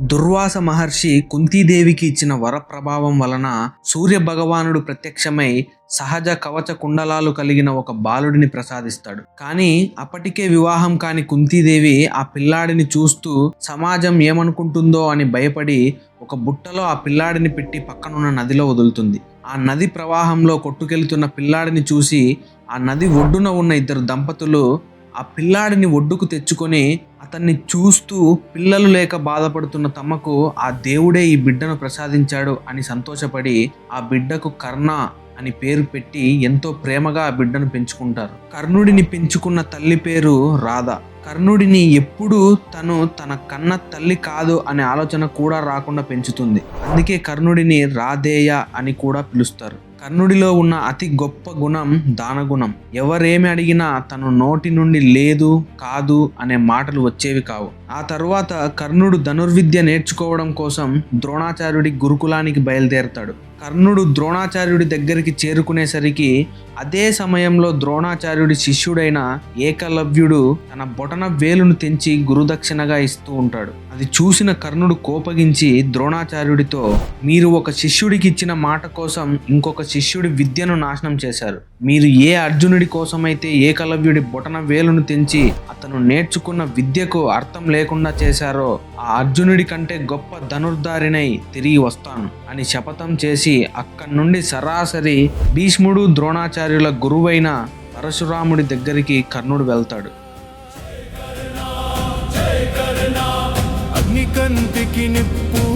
దుర్వాస మహర్షి కుంతీదేవికి ఇచ్చిన వర ప్రభావం వలన సూర్య భగవానుడు ప్రత్యక్షమై సహజ కవచ కుండలాలు కలిగిన ఒక బాలుడిని ప్రసాదిస్తాడు. కానీ అప్పటికే వివాహం కాని కుంతీదేవి ఆ పిల్లాడిని చూస్తూ సమాజం ఏమనుకుంటుందో? అని భయపడి ఒక బుట్టలో ఆ పిల్లాడిని పెట్టి పక్కనున్న నదిలో వదులుతుంది. ఆ నది ప్రవాహంలో కొట్టుకెళ్తున్న పిల్లాడిని చూసి ఆ నది ఒడ్డున ఉన్న ఇద్దరు దంపతులు ఆ పిల్లాడిని ఒడ్డుకు తెచ్చుకొని అతన్ని చూస్తూ పిల్లలు లేక బాధపడుతున్న తమకు ఆ దేవుడే ఈ బిడ్డను ప్రసాదించాడు అని సంతోషపడి ఆ బిడ్డకు కర్ణ అని పేరు పెట్టి ఎంతో ప్రేమగా ఆ బిడ్డను పెంచుకుంటారు. కర్ణుడిని పెంచుకున్న తల్లి పేరు రాధ. కర్ణుడిని ఎప్పుడూ తను తన కన్న తల్లి కాదు అనే ఆలోచన కూడా రాకుండా పెంచుతుంది. అందుకే కర్ణుడిని రాధేయ అని కూడా పిలుస్తారు. కర్ణుడిలో ఉన్న అతి గొప్ప గుణం దానగుణం. ఎవరేమి అడిగినా తను నోటి నుండి లేదు కాదు అనే మాటలు వచ్చేవి కావు. ఆ తరువాత కర్ణుడు ధనుర్విద్య నేర్చుకోవడం కోసం ద్రోణాచార్యుడి గురుకులానికి బయలుదేరతాడు. కర్ణుడు ద్రోణాచార్యుడి దగ్గరికి చేరుకునేసరికి అదే సమయంలో ద్రోణాచార్యుడి శిష్యుడైన ఏకలవ్యుడు తన బొటన వేలును తెంచి గురుదక్షిణగా ఇస్తూ ఉంటాడు. అది చూసిన కర్ణుడు కోపగించి ద్రోణాచార్యుడితో మీరు ఒక శిష్యుడికి ఇచ్చిన మాట కోసం ఇంకొక శిష్యుడి విద్యను నాశనం చేశారు. మీరు ఏ అర్జునుడి కోసమైతే ఏకలవ్యుడి బొటన వేలును తెంచి అతను నేర్చుకున్న విద్యకు అర్థం లేకుండా చేశారో ఆ అర్జునుడి కంటే గొప్ప ధనుర్ధారినై తిరిగి వస్తాను అని శపథం చేసి అక్కడి నుండి సరాసరి భీష్ముడు ద్రోణాచార్యుల గురువైన పరశురాముడి దగ్గరికి కర్ణుడు వెళ్తాడు. అగ్నికంతికి నిప్పు